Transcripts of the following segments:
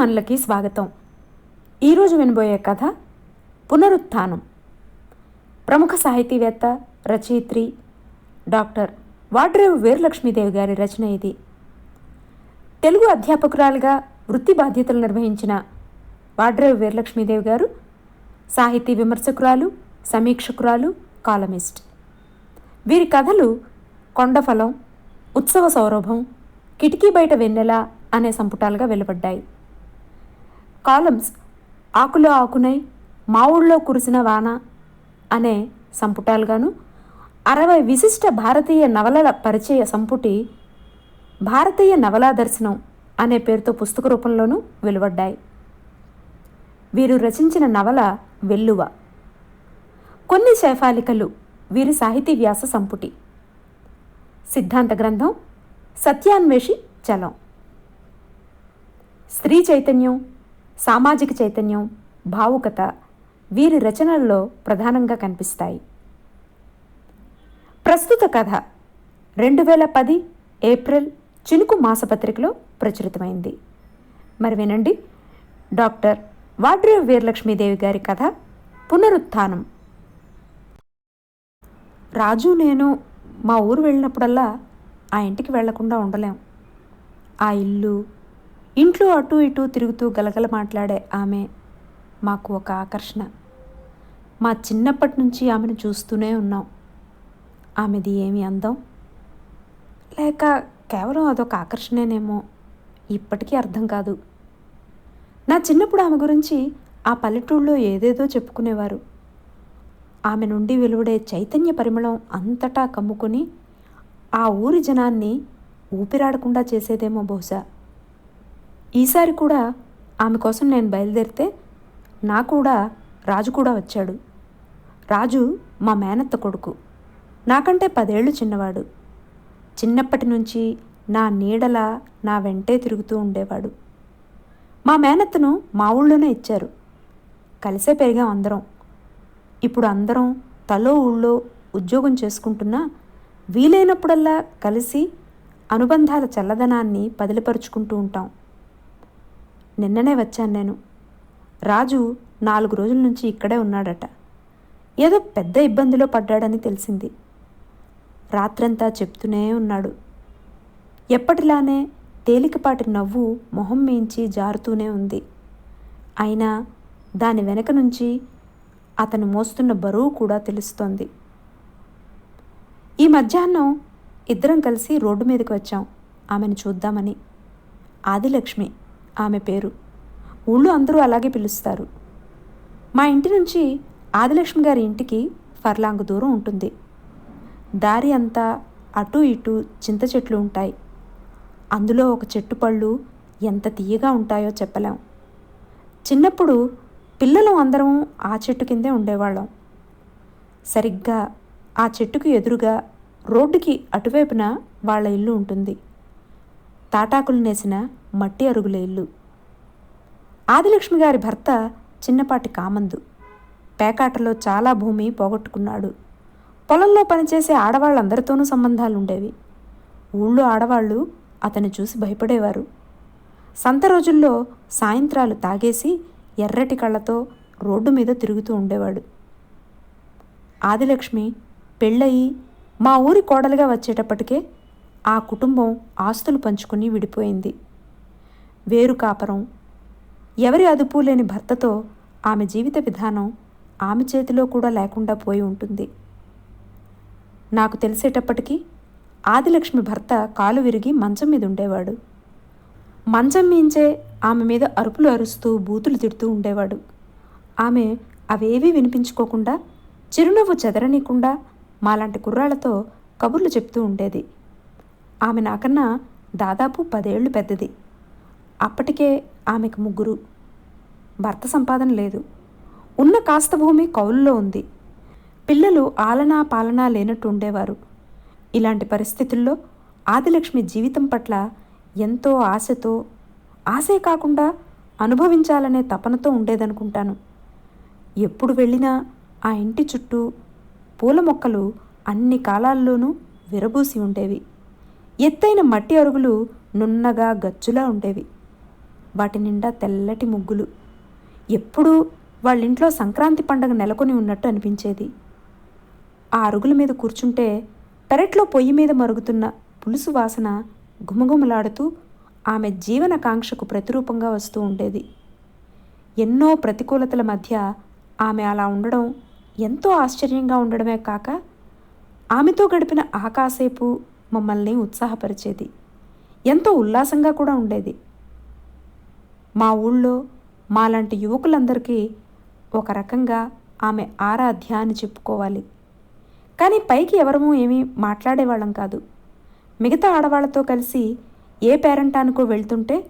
అభిమానులకి స్వాగతం. ఈరోజు వినబోయే కథ పునరుత్థానం. ప్రముఖ సాహితీవేత్త రచయిత్రి డాక్టర్ వాడ్రేవు వీరలక్ష్మీదేవి గారి రచన ఇది. తెలుగు అధ్యాపకురాలుగా వృత్తి బాధ్యతలు నిర్వహించిన వాడ్రేవు వీరలక్ష్మీదేవి గారు సాహితీ విమర్శకురాలు సమీక్షకురాలు కాలమిస్ట్. వీరి కథలు కొండఫలం ఉత్సవ సౌరభం కిటికీ బయట వెన్నెల అనే సంపుటాలుగా వెలువడ్డాయి. కాలమ్స్ ఆకులో ఆకునై మా ఊళ్ళో కురిసిన వాన అనే సంపుటాలుగాను అరవై విశిష్ట భారతీయ నవలల పరిచయ సంపుటి భారతీయ నవలా దర్శనం అనే పేరుతో పుస్తక రూపంలోనూ వెలువడ్డాయి. వీరు రచించిన నవల వెల్లువ. కొన్ని శైఫాలికలు వీరి సాహితీ వ్యాస సంపుటి. సిద్ధాంత గ్రంథం సత్యాన్వేషి చలం. స్త్రీ చైతన్యం సామాజిక చైతన్యం భావుకత వీరి రచనల్లో ప్రధానంగా కనిపిస్తాయి. ప్రస్తుత కథ రెండు వేల పది ఏప్రిల్ చినుకు మాసపత్రికలో ప్రచురితమైంది. మరి వినండి. డాక్టర్ వాడ్రేవ్ వీరలక్ష్మీదేవి గారి కథ పునరుత్థానం. రాజు నేను మా ఊరు వెళ్ళినప్పుడల్లా ఆ ఇంటికి వెళ్ళకుండా ఉండలేం. ఆ ఇల్లు ఇంట్లో అటు ఇటు తిరుగుతూ గలగల మాట్లాడే ఆమె మాకు ఒక ఆకర్షణ. మా చిన్నప్పటి నుంచి ఆమెను చూస్తూనే ఉన్నాం. ఆమెది ఏమి అందం? లేక కేవలం అదొక ఆకర్షణేనేమో ఇప్పటికీ అర్థం కాదు. నా చిన్నప్పుడు ఆమె గురించి ఆ పల్లెటూళ్ళలో ఏదేదో చెప్పుకునేవారు. ఆమె నుండి వెలువడే చైతన్య పరిమళం అంతటా కమ్ముకొని ఆ ఊరి జనాన్ని ఊపిరాడకుండా చేసేదేమో బహుశా. ఈసారి కూడా ఆమె కోసం నేను బయలుదేరితే నా కూడా రాజు కూడా వచ్చాడు. రాజు మా మేనత్త కొడుకు. నాకంటే పదేళ్ళు చిన్నవాడు. చిన్నప్పటి నుంచి నా నీడల నా వెంటే తిరుగుతూ ఉండేవాడు. మా మేనత్తను మా ఊళ్ళోనే ఇచ్చారు. కలిసే పెరిగాం అందరం. ఇప్పుడు అందరం తలో ఊళ్ళో ఉద్యోగం చేసుకుంటున్నా వీలైనప్పుడల్లా కలిసి అనుబంధాల చల్లదనాన్ని పదిలిపరుచుకుంటూ ఉంటాం. నిన్ననే వచ్చాను నేను. రాజు నాలుగు రోజుల నుంచి ఇక్కడే ఉన్నాడట. ఏదో పెద్ద ఇబ్బందిలో పడ్డాడని తెలిసింది. రాత్రంతా చెప్తూనే ఉన్నాడు. ఎప్పటిలానే తేలికపాటి నవ్వు మొహం మీంచి జారుతూనే ఉంది. అయినా దాని వెనక నుంచి అతను మోస్తున్న బరువు కూడా తెలుస్తోంది. ఈ మధ్యాహ్నం ఇద్దరం కలిసి రోడ్డు మీదకి వచ్చాం. ఆమెను చూద్దామని. ఆదిలక్ష్మి ఆమె పేరు. ఊళ్ళో అందరూ అలాగే పిలుస్తారు. మా ఇంటి నుంచి ఆదిలక్ష్మి గారి ఇంటికి ఫర్లాంగ్ దూరం ఉంటుంది. దారి అంతా అటు ఇటు చింత చెట్లు ఉంటాయి. అందులో ఒక చెట్టు పళ్ళు ఎంత తీయగా ఉంటాయో చెప్పలేం. చిన్నప్పుడు పిల్లలు అందరం ఆ చెట్టు కిందే ఉండేవాళ్ళం. సరిగ్గా ఆ చెట్టుకు ఎదురుగా రోడ్డుకి అటువైపున వాళ్ళ ఇల్లు ఉంటుంది. తాటాకులు నేసిన మట్టి అరుగుల ఇల్లు. ఆదిలక్ష్మి గారి భర్త చిన్నపాటి కామందు. పేకాటలో చాలా భూమి పోగొట్టుకున్నాడు. పొలంలో పనిచేసే ఆడవాళ్ళందరితోనూ సంబంధాలుండేవి. ఊళ్ళో ఆడవాళ్ళు అతన్ని చూసి భయపడేవారు. సంత రోజుల్లో సాయంత్రాలు తాగేసి ఎర్రటి కళ్ళతో రోడ్డు మీద తిరుగుతూ ఉండేవాడు. ఆదిలక్ష్మి పెళ్ళయి మా ఊరి కోడలుగా వచ్చేటప్పటికే ఆ కుటుంబం ఆస్తులు పంచుకుని విడిపోయింది. వేరు కాపరం. ఎవరి అదుపు లేని భర్తతో ఆమె జీవిత విధానం ఆమె చేతిలో కూడా లేకుండా పోయి ఉంటుంది. నాకు తెలిసేటప్పటికీ ఆదిలక్ష్మి భర్త కాలు విరిగి మంచం మీద ఉండేవాడు. మంచం మీంచే ఆమె మీద అరుపులు అరుస్తూ బూతులు తిడుతూ ఉండేవాడు. ఆమె అవేవీ వినిపించుకోకుండా చిరునవ్వు చెదరనీయకుండా మాలాంటి కుర్రాళ్ళతో కబుర్లు చెప్తూ ఉండేది. ఆమె నాకన్నా దాదాపు పదేళ్ళు పెద్దది. అప్పటికే ఆమెకు ముగ్గురు. భర్త సంపాదన లేదు. ఉన్న కాస్త భూమి కౌలులో ఉంది. పిల్లలు ఆలనా పాలనా లేనట్టు ఉండేవారు. ఇలాంటి పరిస్థితుల్లో ఆదిలక్ష్మి జీవితం పట్ల ఎంతో ఆశతో ఆశే కాకుండా అనుభవించాలనే తపనతో ఉండేదనుకుంటాను. ఎప్పుడు వెళ్ళినా ఆ ఇంటి చుట్టూ పూల మొక్కలు అన్ని కాలాల్లోనూ విరబూసి ఉండేవి. ఎత్తైన మట్టి అరుగులు నున్నగా గచ్చులా ఉండేవి. వాటి నిండా తెల్లటి ముగ్గులు. ఎప్పుడూ వాళ్ళింట్లో సంక్రాంతి పండగ నెలకొని ఉన్నట్టు అనిపించేది. ఆ అరుగుల మీద కూర్చుంటే పెరట్లో పొయ్యి మీద మరుగుతున్న పులుసు వాసన గుమగుమలాడుతూ ఆమె జీవనకాంక్షకు ప్రతిరూపంగా వస్తూ ఉండేది. ఎన్నో ప్రతికూలతల మధ్య ఆమె అలా ఉండడం ఎంతో ఆశ్చర్యంగా ఉండడమే కాక ఆమెతో గడిపిన ఆకాసేపు మమ్మల్ని ఉత్సాహపరిచేది. ఎంతో ఉల్లాసంగా కూడా ఉండేది. మా ఊళ్ళో మాలాంటి యువకులందరికీ ఒక రకంగా ఆమె ఆరాధ్య అని చెప్పుకోవాలి. కానీ పైకి ఎవరమూ ఏమీ మాట్లాడేవాళ్ళం కాదు. మిగతా ఆడవాళ్ళతో కలిసి ఏ పేరంటానికో వెళ్తుంటే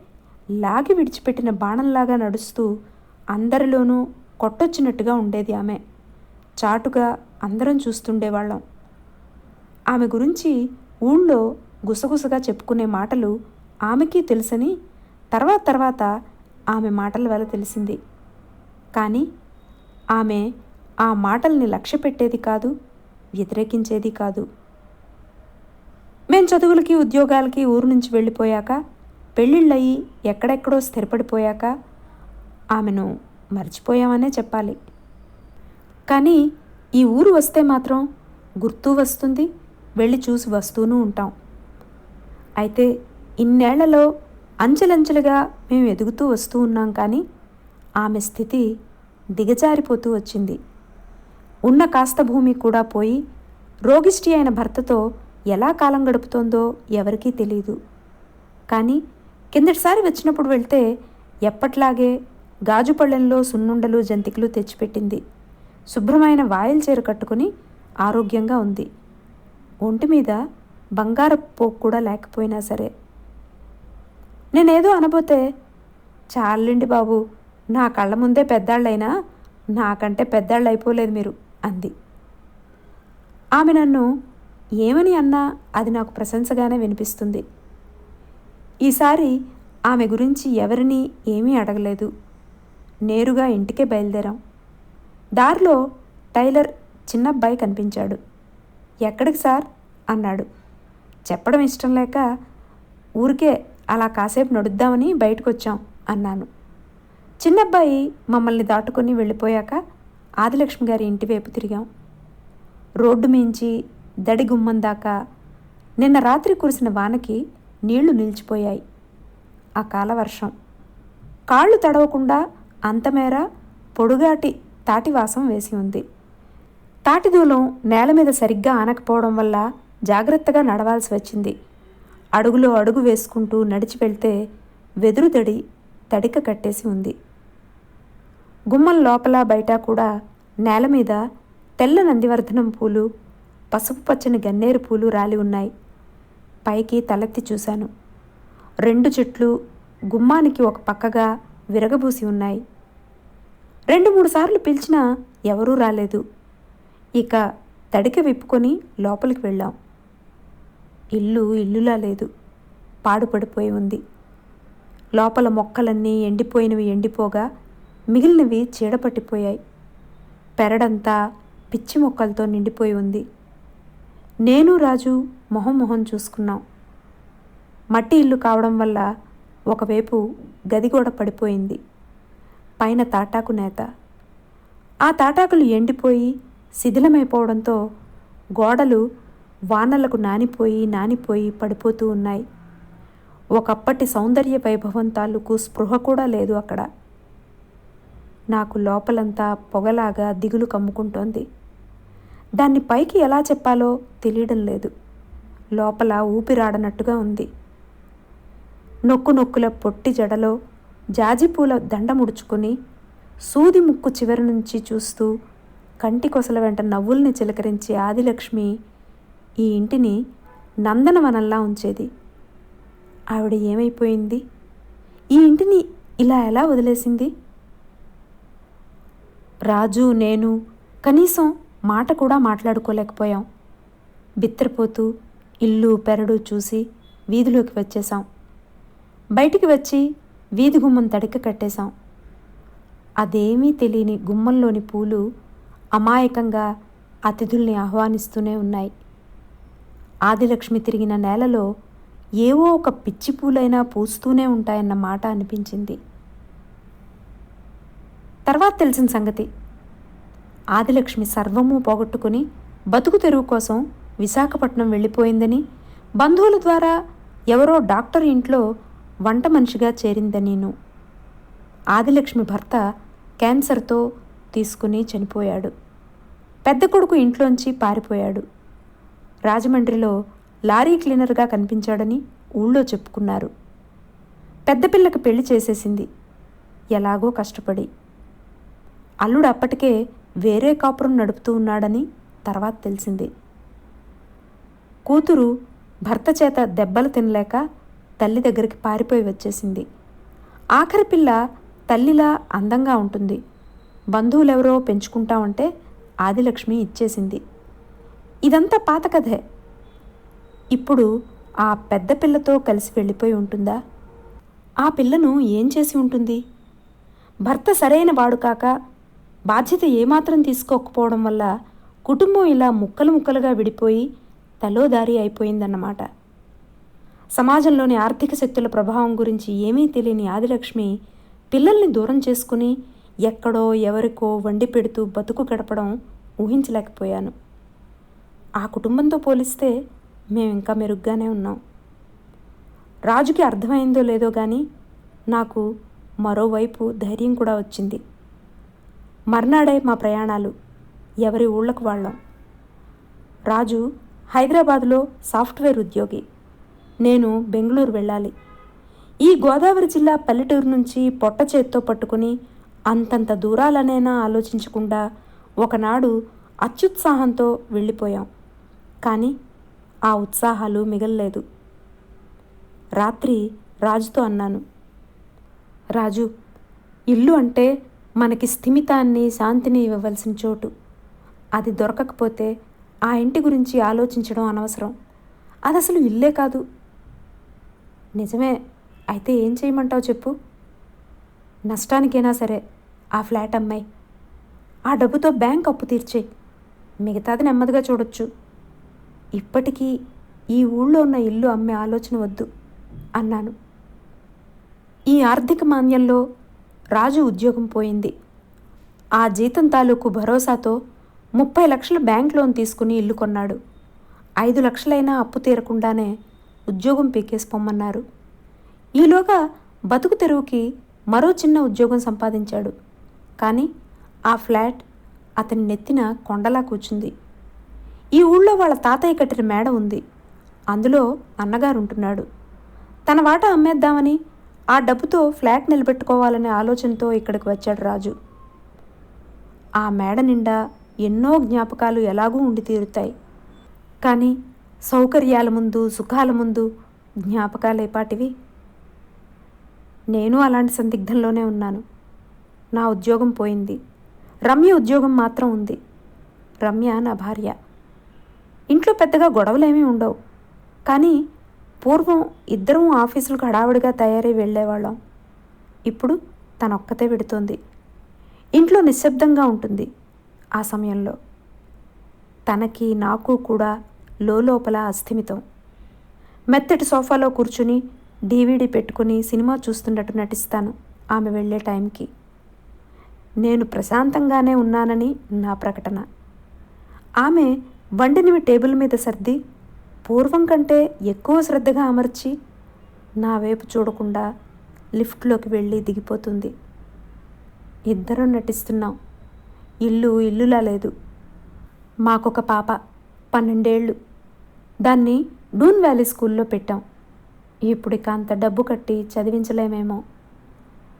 లాగి విడిచిపెట్టిన బాణంలాగా నడుస్తూ అందరిలోనూ కొట్టొచ్చినట్టుగా ఉండేది ఆమె. చాటుగా అందరం చూస్తుండేవాళ్ళం. ఆమె గురించి ఊళ్ళో గుసగుసగా చెప్పుకునే మాటలు ఆమెకి తెలుసని తర్వాత తర్వాత ఆమె మాటల వల్ల తెలిసింది. కానీ ఆమె ఆ మాటల్ని లక్ష్య పెట్టేది కాదు వ్యతిరేకించేది కాదు. మేం చదువులకి ఉద్యోగాలకి ఊరు నుంచి వెళ్ళిపోయాక పెళ్ళిళ్ళయి ఎక్కడెక్కడో స్థిరపడిపోయాక ఆమెను మర్చిపోయామనే చెప్పాలి. కానీ ఈ ఊరు వస్తే మాత్రం గుర్తు వస్తుంది వెళ్ళి చూసి వస్తూనూ ఉంటాం. అయితే ఇన్నేళ్ళలో అంచెలంచెలుగా మేము ఎదుగుతూ వస్తూ ఉన్నాం కానీ ఆమె స్థితి దిగజారిపోతూ వచ్చింది. ఉన్న కాస్త భూమి కూడా పోయి రోగిష్టి అయిన భర్తతో ఎలా కాలం గడుపుతోందో ఎవరికీ తెలియదు కానీ కిందటిసారి వచ్చినప్పుడు వెళ్తే ఎప్పట్లాగే గాజు పళ్ళెంలో సున్నుండలు జంతికలు తెచ్చిపెట్టింది. శుభ్రమైన వాయిల్ చీర కట్టుకుని ఆరోగ్యంగా ఉంది. ఒంటి మీద బంగారపు పోకు కూడా లేకపోయినా సరే. నేనేదో అనబోతే చాలండి బాబు నా కళ్ళ ముందే పెద్దాళ్ళైనా నాకంటే పెద్దాళ్ళు అయిపోలేదు మీరు అంది. ఆమె నన్ను ఏమని అన్నా అది నాకు ప్రశంసగానే వినిపిస్తుంది. ఈసారి ఆమె గురించి ఎవరిని ఏమీ అడగలేదు. నేరుగా ఇంటికే బయలుదేరాం. దారిలో టైలర్ చిన్నబ్బాయి కనిపించాడు. ఎక్కడికి సార్? అన్నాడు. చెప్పడం ఇష్టం లేక ఊరికే అలా కాసేపు నడుద్దామని బయటకు వచ్చాం అన్నాను. చిన్నబ్బాయి మమ్మల్ని దాటుకొని వెళ్ళిపోయాక ఆదిలక్ష్మి గారి ఇంటి వైపు తిరిగాం. రోడ్డు మించి దడి గుమ్మం దాకా నిన్న రాత్రి కురిసిన వానకి నీళ్ళు నిలిచిపోయాయి. ఆ కాలవర్షం. కాళ్ళు తడవకుండా అంతమేర పొడుగాటి తాటివాసం వేసి ఉంది. తాటిదూలం నేల మీద సరిగ్గా ఆనకపోవడం వల్ల జాగ్రత్తగా నడవాల్సి వచ్చింది. అడుగులో అడుగు వేసుకుంటూ నడిచి వెళ్తే వెదురు తడి తడిక కట్టేసి ఉంది. గుమ్మం లోపల బయట కూడా నేల మీద తెల్ల నందివర్ధనం పూలు పసుపు పచ్చని గన్నేరు పూలు రాలి ఉన్నాయి. పైకి తలెత్తి చూశాను. రెండు చెట్లు గుమ్మానికి ఒక పక్కగా విరగబూసి ఉన్నాయి. రెండు మూడు సార్లు పిలిచినా ఎవరూ రాలేదు. ఇక తడిక విప్పుకొని లోపలికి వెళ్ళాం. ఇల్లు ఇల్లులా లేదు. పాడుపడిపోయి ఉంది. లోపల మొక్కలన్నీ ఎండిపోయినవి ఎండిపోగా మిగిలినవి చీడపట్టిపోయాయి. పెరడంతా పిచ్చి మొక్కలతో నిండిపోయి ఉంది. నేను రాజు మొహం మొహం చూసుకున్నాం. మట్టి ఇల్లు కావడం వల్ల ఒకవైపు గది కూడా పడిపోయింది. పైన తాటాకు నేత. ఆ తాటాకులు ఎండిపోయి శిథిలమైపోవడంతో గోడలు వానలకు నానిపోయి నానిపోయి పడిపోతూ ఉన్నాయి. ఒకప్పటి సౌందర్య వైభవం తాలూకు స్పృహ కూడా లేదు అక్కడ. నాకు లోపలంతా పొగలాగా దిగులు కమ్ముకుంటోంది. దాన్ని పైకి ఎలా చెప్పాలో తెలియడం లేదు. లోపల ఊపిరాడనట్టుగా ఉంది. నొక్కు నొక్కుల పొట్టి జడలో జాజిపూల దండ ముడుచుకుని సూది ముక్కు చివరి నుంచి చూస్తూ కంటి కొసల వెంట నవ్వుల్ని చిలకరించే ఆదిలక్ష్మి ఈ ఇంటిని నందనవనంలా ఉంచేది. ఆవిడ ఏమైపోయింది? ఈ ఇంటిని ఇలా ఎలా వదిలేసింది? రాజు నేను కనీసం మాట కూడా మాట్లాడుకోలేకపోయాం. బిత్తరపోతూ ఇల్లు పెరడు చూసి వీధిలోకి వచ్చేసాం బయటికి వచ్చి వీధి గుమ్మం తడిక కట్టేశాం. అదేమీ తెలియని గుమ్మంలోని పూలు అమాయకంగా అతిథుల్ని ఆహ్వానిస్తూనే ఉన్నాయి. ఆదిలక్ష్మి తిరిగిన నేలలో ఏవో ఒక పిచ్చి పూలైనా పూస్తూనే ఉంటాయన్న మాట అనిపించింది. తర్వాత తెలిసిన సంగతి. ఆదిలక్ష్మి సర్వము పోగొట్టుకుని బతుకు తెరువు కోసం విశాఖపట్నం వెళ్ళిపోయిందని బంధువుల ద్వారా ఎవరో డాక్టర్ ఇంట్లో వంట మనిషిగా చేరిందనీను ఆదిలక్ష్మి భర్త క్యాన్సర్తో తీసుకుని చనిపోయాడు. పెద్ద కొడుకు ఇంట్లోంచి పారిపోయాడు. రాజమండ్రిలో లారీ క్లీనర్గా కనిపించాడని ఊళ్ళో చెప్పుకున్నారు. పెద్ద పిల్లకి పెళ్ళి చేసేసింది. ఎలాగో కష్టపడి. అల్లుడు అప్పటికే వేరే కాపురం నడుపుతూ ఉన్నాడని తర్వాత తెలిసింది. కూతురు భర్త చేత దెబ్బలు తినలేక తల్లి దగ్గరికి పారిపోయి వచ్చేసింది. ఆఖరి పిల్ల తల్లిలా అందంగా ఉంటుంది. బంధువులెవరో పెంచుకుంటామంటే ఆదిలక్ష్మి ఇచ్చేసింది. ఇదంతా పాత కథే. ఇప్పుడు ఆ పెద్ద పిల్లతో కలిసి వెళ్ళిపోయి ఉంటుందా? ఆ పిల్లను ఏం చేసి ఉంటుంది? భర్త సరైన వాడు కాక బాధ్యత ఏమాత్రం తీసుకోకపోవడం వల్ల కుటుంబం ఇలా ముక్కలు ముక్కలుగా విడిపోయి తలోదారి అయిపోయిందన్నమాట. సమాజంలోని ఆర్థిక శక్తుల ప్రభావం గురించి ఏమీ తెలియని ఆదిలక్ష్మి పిల్లల్ని దూరం చేసుకుని ఎక్కడో ఎవరికో వండి పెడుతూ బతుకు గడపడం ఊహించలేకపోయాను. ఆ కుటుంబంతో పోలిస్తే మేము ఇంకా మెరుగ్గానే ఉన్నాం. రాజుకి అర్థమైందో లేదో కానీ నాకు మరోవైపు ధైర్యం కూడా వచ్చింది. మర్నాడే మా ప్రయాణాలు ఎవరి ఊళ్ళకు వాళ్ళం రాజు హైదరాబాద్లో సాఫ్ట్వేర్ ఉద్యోగి. నేను బెంగళూరు వెళ్ళాలి. ఈ గోదావరి జిల్లా పల్లెటూరు నుంచి పొట్ట చేత్తో పట్టుకుని అంతంత దూరాలనైనా ఆలోచించకుండా ఒకనాడు అత్యుత్సాహంతో వెళ్ళిపోయాం. కానీ ఆ ఉత్సాహాలు మిగల్లేదు. రాత్రి రాజుతో అన్నాను రాజు ఇల్లు అంటే మనకి స్థిమితాన్ని శాంతిని ఇవ్వవలసిన చోటు. అది దొరకకపోతే ఆ ఇంటి గురించి ఆలోచించడం అనవసరం. అది అసలు ఇల్లే కాదు. నిజమే. అయితే ఏం చేయమంటావు చెప్పు. నష్టానికైనా సరే ఆ ఫ్లాట్ అమ్మాయి. ఆ డబ్బుతో బ్యాంక్ అప్పు తీర్చేయి మిగతాది నెమ్మదిగా చూడొచ్చు. ఇప్పటికీ ఈ ఊళ్ళో ఉన్న ఇల్లు అమ్మే ఆలోచన వద్దు అన్నాను. ఈ ఆర్థిక మాన్యంలో రాజు ఉద్యోగం పోయింది. ఆ జీతం తాలూకు భరోసాతో ముప్పై లక్షల బ్యాంక్ లోన్ తీసుకుని ఇల్లు కొన్నాడు. ఐదు లక్షలైనా అప్పు తీరకుండానే ఉద్యోగం పీకేసి పొమ్మన్నారు. ఈలోగా బతుకు తెరువుకి మరో చిన్న ఉద్యోగం సంపాదించాడు. కానీ ఆ ఫ్లాట్ అతని నెత్తిన కొండలా కూర్చుంది. ఈ ఊళ్ళో వాళ్ళ తాతయ్య కట్టిన మేడ ఉంది. అందులో అన్నగారు ఉంటున్నాడు తన వాట అమ్మేద్దామని ఆ డబ్బుతో ఫ్లాట్ నిలబెట్టుకోవాలనే ఆలోచనతో ఇక్కడికి వచ్చాడు రాజు. ఆ మేడ నిండా ఎన్నో జ్ఞాపకాలు ఎలాగూ ఉండి తీరుతాయి. కానీ సౌకర్యాల ముందు సుఖాల ముందు జ్ఞాపకాలు ఏపాటివి? నేను అలాంటి సందిగ్ధంలోనే ఉన్నాను. నా ఉద్యోగం పోయింది. రమ్య ఉద్యోగం మాత్రం ఉంది. రమ్య నా భార్య. ఇంట్లో పెద్దగా గొడవలేమీ ఉండవు. కానీ పూర్వం ఇద్దరం ఆఫీసులకు హడావుడిగా తయారై వెళ్ళేవాళ్ళం. ఇప్పుడు తనొక్కతే పెడుతోంది. ఇంట్లో నిశ్శబ్దంగా ఉంటుంది ఆ సమయంలో. తనకి నాకు కూడా లోపల అస్థిమితం. మెత్తటి సోఫాలో కూర్చుని డీవీడీ పెట్టుకుని సినిమా చూస్తున్నట్టు నటిస్తాను ఆమె వెళ్ళే టైంకి. నేను ప్రశాంతంగానే ఉన్నానని నా ప్రకటన. ఆమె వండినవి టేబుల్ మీద సర్ది పూర్వం కంటే ఎక్కువ శ్రద్ధగా అమర్చి నా వైపు చూడకుండా లిఫ్ట్లోకి వెళ్ళి దిగిపోతుంది. ఇద్దరం నటిస్తున్నాం. ఇల్లు ఇల్లులా లేదు. మాకొక పాప పన్నెండేళ్ళు. దాన్ని డూన్ వ్యాలీ స్కూల్లో పెట్టాం. ఇప్పుడు ఇక అంత డబ్బు కట్టి చదివించలేమేమో.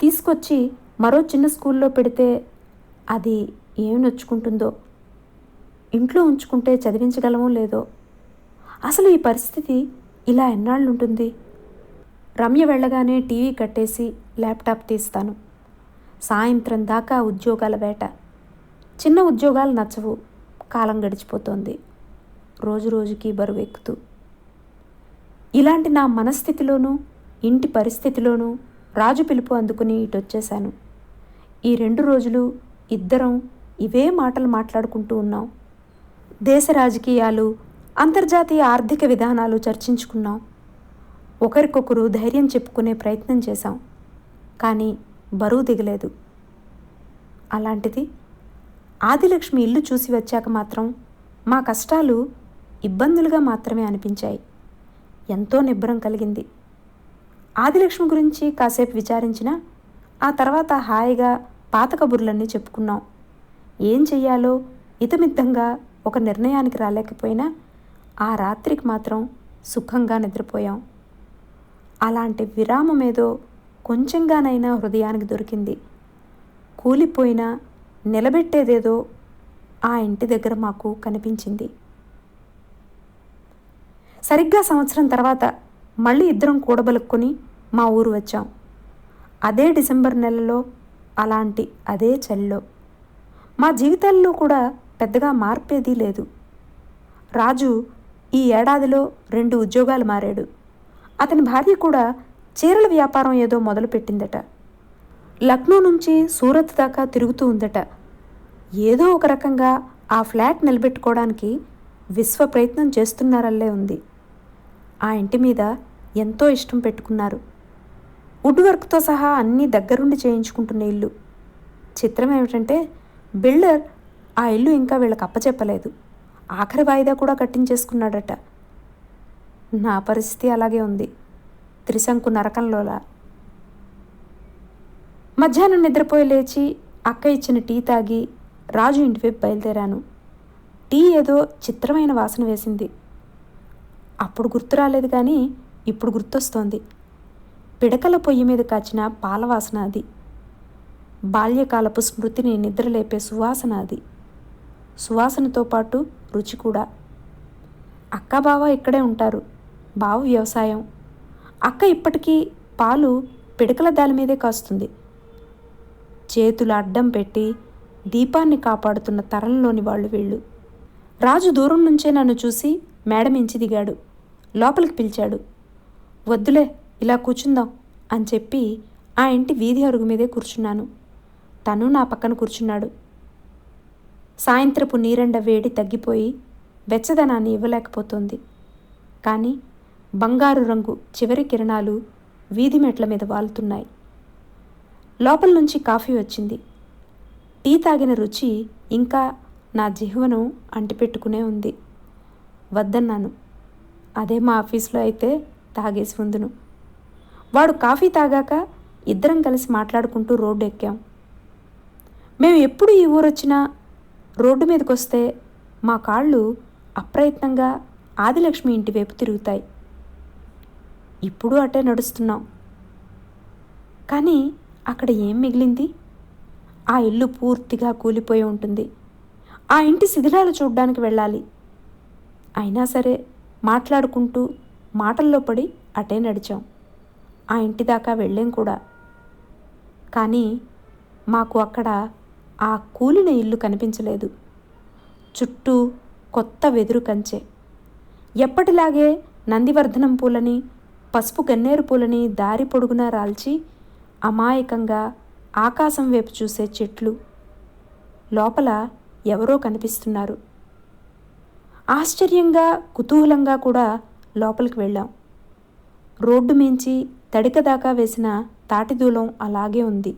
తీసుకొచ్చి మరో చిన్న స్కూల్లో పెడితే అది ఏమి నొచ్చుకుంటుందో? ఇంట్లో ఉంచుకుంటే చదివించగలమో లేదో? అసలు ఈ పరిస్థితి ఇలా ఎన్నాళ్ళు ఉంటుంది రమ్య వెళ్ళగానే టీవీ కట్టేసి ల్యాప్టాప్ తీస్తాను. సాయంత్రం దాకా ఉద్యోగాల వేట. చిన్న ఉద్యోగాలు నచ్చవు. కాలం గడిచిపోతోంది. రోజు రోజుకి బరువెక్కుతూ ఇలాంటి నా మనస్థితిలోనూ ఇంటి పరిస్థితిలోనూ రాజు పిలుపు అందుకుని ఇటొచ్చేశాను. ఈ రెండు రోజులు ఇద్దరం ఇవే మాటలు మాట్లాడుకుంటూ ఉన్నాం. దేశ రాజకీయాలు అంతర్జాతీయ ఆర్థిక విధానాలు చర్చించుకున్నాం. ఒకరికొకరు ధైర్యం చెప్పుకునే ప్రయత్నం చేశాం. కానీ బరువు దిగలేదు. అలాంటిది ఆదిలక్ష్మి ఇల్లు చూసి వచ్చాక మాత్రం మా కష్టాలు ఇబ్బందులుగా మాత్రమే అనిపించాయి. ఎంతో నిబ్బరం కలిగింది. ఆదిలక్ష్మి గురించి కాసేపు విచారించిన ఆ తర్వాత హాయిగా పాత కబుర్లన్నీ చెప్పుకున్నాం. ఏం చెయ్యాలో ఇతమిద్దంగా ఒక నిర్ణయానికి రాలేకపోయినా ఆ రాత్రికి మాత్రం సుఖంగా నిద్రపోయాం. అలాంటి విరామం ఏదో కొంచెంగానైనా హృదయానికి దొరికింది. కూలిపోయినా నిలబెట్టేదేదో ఆ ఇంటి దగ్గర మాకు కనిపించింది. సరిగ్గా సంవత్సరం తర్వాత మళ్ళీ ఇద్దరం కూడబలుక్కొని మా ఊరు వచ్చాం. అదే డిసెంబర్ నెలలో అలాంటి అదే చలిలో. మా జీవితాల్లో కూడా పెద్దగా మార్పేదీ లేదు. రాజు ఈ ఏడాదిలో రెండు ఉద్యోగాలు మారాడు. అతని భార్య కూడా చీరల వ్యాపారం ఏదో మొదలుపెట్టిందట. లక్నో నుంచి సూరత్ దాకా తిరుగుతూ ఉందట. ఏదో ఒక రకంగా ఆ ఫ్లాట్ నిలబెట్టుకోవడానికి విశ్వ ప్రయత్నం చేస్తున్నారల్లే ఉంది. ఆ ఇంటి మీద ఎంతో ఇష్టం పెట్టుకున్నారు. వుడ్ వర్క్తో సహా అన్నీ దగ్గరుండి చేయించుకుంటున్న ఇల్లు. చిత్రం ఏమిటంటే బిల్డర్ ఆ ఇల్లు ఇంకా వీళ్ళకి అప్పచెప్పలేదు. ఆఖరి వాయిదా కూడా కట్టించేసుకున్నాడట. నా పరిస్థితి అలాగే ఉంది. త్రిశంకు నరకంలోలా. మధ్యాహ్నం నిద్రపోయి లేచి అక్క ఇచ్చిన టీ తాగి రాజు ఇంటివైపు బయలుదేరాను. టీ ఏదో చిత్రమైన వాసన వేసింది. అప్పుడు గుర్తు రాలేదు కానీ ఇప్పుడు గుర్తొస్తోంది. పిడకల పొయ్యి మీద కాచిన పాలవాసన అది. బాల్యకాలపు స్మృతిని నిద్రలేపే సువాసన అది. సువాసనతో పాటు రుచి కూడా. అక్క బావ ఇక్కడే ఉంటారు. బావ వ్యవసాయం. అక్క ఇప్పటికీ పాలు పిడకల దాని మీదే కాస్తుంది. చేతులు అడ్డం పెట్టి దీపాన్ని కాపాడుతున్న తరంలోని వాళ్ళు వీళ్ళు. రాజు దూరం నుంచే నన్ను చూసి మేడమించి దిగాడు. లోపలికి పిలిచాడు. వద్దులే ఇలా కూర్చుందాం అని చెప్పి ఆ ఇంటి వీధి అరుగు మీదే కూర్చున్నాను. తను నా పక్కన కూర్చున్నాడు. సాయంత్రపు నీరెండ వేడి తగ్గిపోయి వెచ్చదనాన్ని ఇవ్వలేకపోతుంది. కానీ బంగారు రంగు చివరి కిరణాలు వీధి మెట్ల మీద వాలుతున్నాయి. లోపల నుంచి కాఫీ వచ్చింది. టీ తాగిన రుచి ఇంకా నా జిహ్వను అంటిపెట్టుకునే ఉంది. వద్దన్నాను. అదే మా ఆఫీస్లో అయితే తాగేసి ఉందును. వాడు కాఫీ తాగాక ఇద్దరం కలిసి మాట్లాడుకుంటూ రోడ్డు ఎక్కాం. మేము ఎప్పుడు ఈ ఊరొచ్చినా రోడ్డు మీదకి వస్తే మా కాళ్ళు అప్రయత్నంగా ఆదిలక్ష్మి ఇంటి వైపు తిరుగుతాయి. ఇప్పుడు అటే నడుస్తున్నాం. కానీ అక్కడ ఏం మిగిలింది? ఆ ఇల్లు పూర్తిగా కూలిపోయి ఉంటుంది. ఆ ఇంటి శిథిలాలు చూడ్డానికి వెళ్ళాలి. అయినా సరే మాట్లాడుకుంటూ మాటల్లో పడి అటే నడిచాం. ఆ ఇంటి దాకా వెళ్ళాం కూడా. కానీ మాకు అక్కడ ఆ కూలిన ఇల్లు కనిపించలేదు. చుట్టూ కొత్త వెదురు కంచె. ఎప్పటిలాగే నందివర్ధనం పూలని పసుపు గన్నేరు పూలని దారి పొడుగునా రాల్చి అమాయకంగా ఆకాశం వైపు చూసే చెట్లు లోపల ఎవరో కనిపిస్తున్నారు. ఆశ్చర్యంగా కుతూహలంగా కూడా లోపలికి వెళ్ళాం. రోడ్డు మించి తడిక దాకా వేసిన తాటిదూలం అలాగే ఉంది.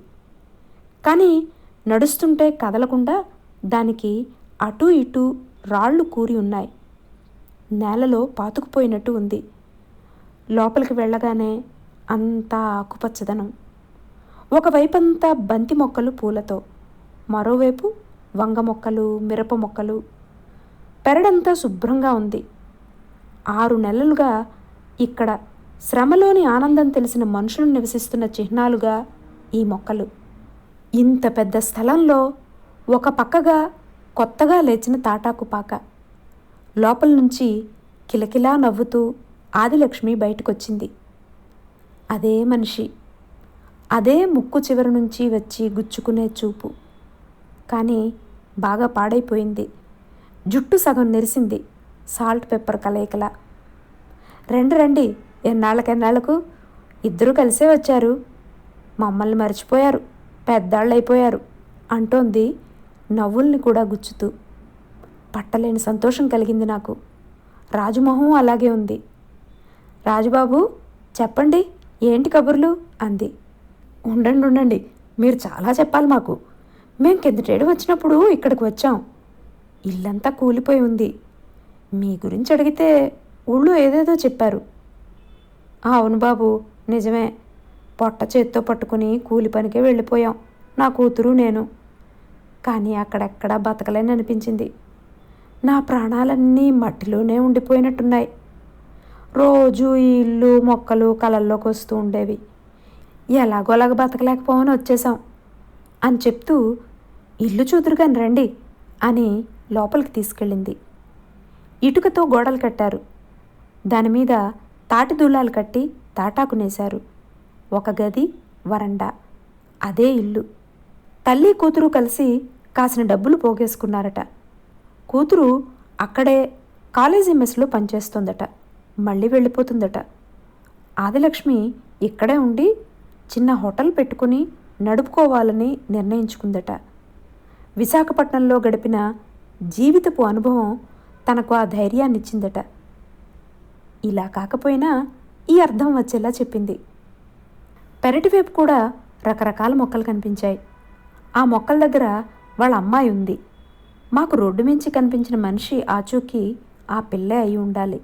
కానీ నడుస్తుంటే కదలకుండా దానికి అటూ ఇటూ రాళ్ళు కూరి ఉన్నాయి. నేలలో పాతుకుపోయినట్టు ఉంది. లోపలికి వెళ్ళగానే అంతా ఆకుపచ్చదనం. ఒకవైపంతా బంతి మొక్కలు పూలతో మరోవైపు వంగ మొక్కలు మిరప మొక్కలు పెరడంతా శుభ్రంగా ఉంది. ఆరు నెలలుగా ఇక్కడ శ్రమలోని ఆనందం తెలిసిన మనుషులు నివసిస్తున్న చిహ్నాలుగా ఈ మొక్కలు. ఇంత పెద్ద స్థలంలో ఒక పక్కగా కొత్తగా లేచిన తాటాకుపాక లోపల నుంచి కిలకిలా నవ్వుతూ ఆదిలక్ష్మి బయటకొచ్చింది. అదే మనిషి. అదే ముక్కు చివరి నుంచి వచ్చి గుచ్చుకునే చూపు. కానీ బాగా పాడైపోయింది. జుట్టు సగం నెరిసింది. Salt pepper కలయికల. రండి రండి. ఎన్నాళ్ళకెన్నాళ్ళకు ఇద్దరూ కలిసే వచ్చారు. మమ్మల్ని మర్చిపోయారు. పెద్దాళ్ళైపోయారు అయిపోయారు అంటోంది నవ్వుల్ని కూడా గుచ్చుతూ. పట్టలేని సంతోషం కలిగింది నాకు. రాజుమొహం అలాగే ఉంది. రాజుబాబు చెప్పండి ఏంటి కబుర్లు? అంది. ఉండండి ఉండండి. మీరు చాలా చెప్పాలి మాకు. మేం కిందటేడు వచ్చినప్పుడు ఇక్కడికి వచ్చాం. ఇల్లంతా కూలిపోయి ఉంది. మీ గురించి అడిగితే ఊళ్ళో ఏదేదో చెప్పారు. అవును బాబు నిజమే. పొట్ట చేత్తో పట్టుకుని కూలి పనికే వెళ్ళిపోయాం. నా కూతురు నేను. కానీ అక్కడెక్కడా బతకలేని అనిపించింది నా ప్రాణాలన్నీ మట్టిలోనే ఉండిపోయినట్టున్నాయి. రోజు ఈ ఇల్లు మొక్కలు కలల్లోకి వస్తూ ఉండేవి. ఎలాగోలాగ బతకలేకపోవని వచ్చేసాం అని చెప్తూ ఇల్లు చూదురుగాని రండి అని లోపలికి తీసుకెళ్ళింది. ఇటుకతో గోడలు కట్టారు. దాని మీద తాటి దూలాలు కట్టి తాటాకునేశారు ఒక గది వరండా. అదే ఇల్లు. తల్లి కూతురు కలిసి కాసిన డబ్బులు పోగేసుకున్నారట. కూతురు అక్కడే కాలేజీ మెస్లో పనిచేస్తుందట. మళ్ళీ వెళ్ళిపోతుందట. ఆదిలక్ష్మి ఇక్కడే ఉండి చిన్న హోటల్ పెట్టుకుని నడుపుకోవాలని నిర్ణయించుకుందట. విశాఖపట్నంలో గడిపిన జీవితపు అనుభవం తనకు ఆ ధైర్యాన్ని ఇచ్చిందట ఇలా కాకపోయినా ఈ అర్థం వచ్చేలా చెప్పింది. పెరటివైపు కూడా రకరకాల మొక్కలు కనిపించాయి. ఆ మొక్కల దగ్గర వాళ్ళ అమ్మాయి ఉంది. మాకు రోడ్డు మించి కనిపించిన మనిషి ఆచూకీ ఆ పిల్లే అయి ఉండాలి.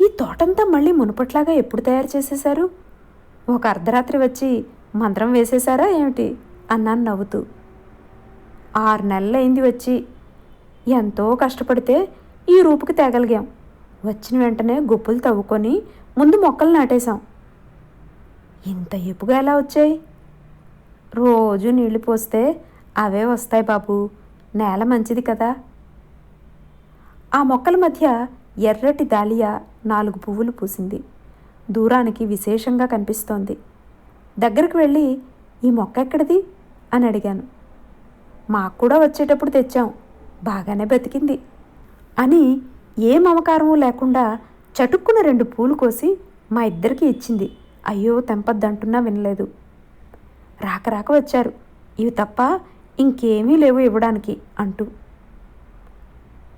ఈ తోటంతా మళ్ళీ మునుపట్లాగా ఎప్పుడు తయారు చేసేశారు? ఒక అర్ధరాత్రి వచ్చి మంత్రం వేసేశారా ఏమిటి? అన్నాను నవ్వుతూ. ఆరు నెలలైంది వచ్చి. ఎంతో కష్టపడితే ఈ రూపుకి తేగలిగాం. వచ్చిన వెంటనే గుప్పులు తవ్వుకొని ముందు మొక్కలు నాటేశాం. ఇంత ఎప్పుగా ఎలా వచ్చాయి? రోజు నీళ్ళు పోస్తే అవే వస్తాయి బాబు. నేల మంచిది కదా. ఆ మొక్కల మధ్య ఎర్రటి దాలియా నాలుగు పువ్వులు పూసింది. దూరానికి విశేషంగా కనిపిస్తోంది. దగ్గరికి వెళ్ళి ఈ మొక్క ఎక్కడిది? అని అడిగాను. మాకు కూడా వచ్చేటప్పుడు తెచ్చాం. బాగానే బతికింది అని ఏ అవకారము లేకుండా చటుక్కున రెండు పూలు కోసి మా ఇద్దరికి ఇచ్చింది. అయ్యో తెంపద్దంటున్నా వినలేదు. రాక రాక వచ్చారు. ఇవి తప్ప ఇంకేమీ లేవు ఇవ్వడానికి అంటూ.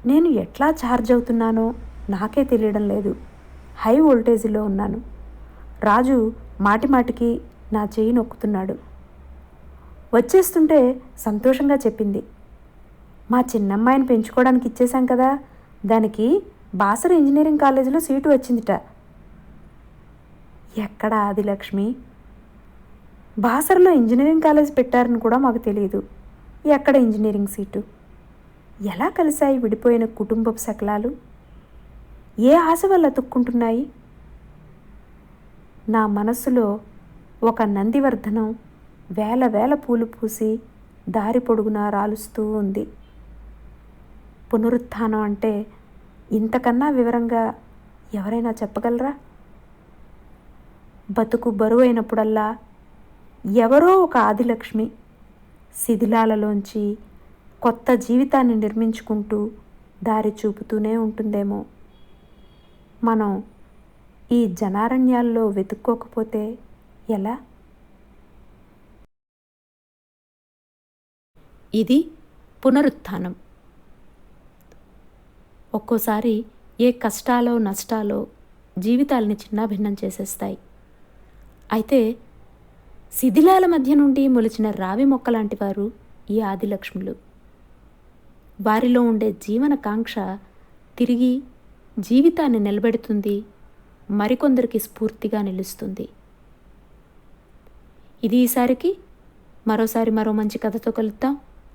నేను ఎట్లా ఛార్జ్ అవుతున్నానో నాకే తెలియడం లేదు. హై వోల్టేజీలో ఉన్నాను. రాజు మాటిమాటికి నా చేయి నొక్కుతున్నాడు. వచ్చేస్తుంటే సంతోషంగా చెప్పింది. మా చిన్నమ్మాయిని పెంచుకోవడానికి ఇచ్చేశాం కదా దానికి బాసర ఇంజనీరింగ్ కాలేజీలో సీటు వచ్చిందిట. ఎక్కడ ఆదిలక్ష్మి బాసర్లో ఇంజనీరింగ్ కాలేజ్ పెట్టారని కూడా మాకు తెలియదు. ఎక్కడ ఇంజనీరింగ్ సీటు? ఎలా కలిశాయి విడిపోయిన కుటుంబపు శకలాలు ఏ ఆశ వల్ల అతుక్కుంటున్నాయి? నా మనస్సులో ఒక నందివర్ధనం వేల వేల పూలు పూసి దారి పొడుగునా రాలుస్తూ ఉంది. పునరుత్థానం అంటే ఇంతకన్నా వివరంగా ఎవరైనా చెప్పగలరా? బతుకు బరువైనప్పుడల్లా ఎవరో ఒక ఆదిలక్ష్మి శిథిలాలలోంచి కొత్త జీవితాన్ని నిర్మించుకుంటూ దారి చూపుతూనే ఉంటుందేమో. మనం ఈ జనారణ్యాల్లో వెతుక్కోకపోతే ఎలా? ఇది పునరుత్థానం. ఒక్కోసారి ఏ కష్టాలో నష్టాలో జీవితాలని చిన్నాభిన్నం చేసేస్తాయి. అయితే శిథిలాల మధ్య నుండి మొలిచిన రావి మొక్కలాంటి వారు ఈ ఆదిలక్ష్ములు. వారిలో ఉండే జీవన కాంక్ష తిరిగి జీవితాన్ని నిలబెడుతుంది మరికొందరికి స్ఫూర్తిగా నిలుస్తుంది. ఇది ఈసారికి మరోసారి మరో మంచి కథతో కలుద్దాం.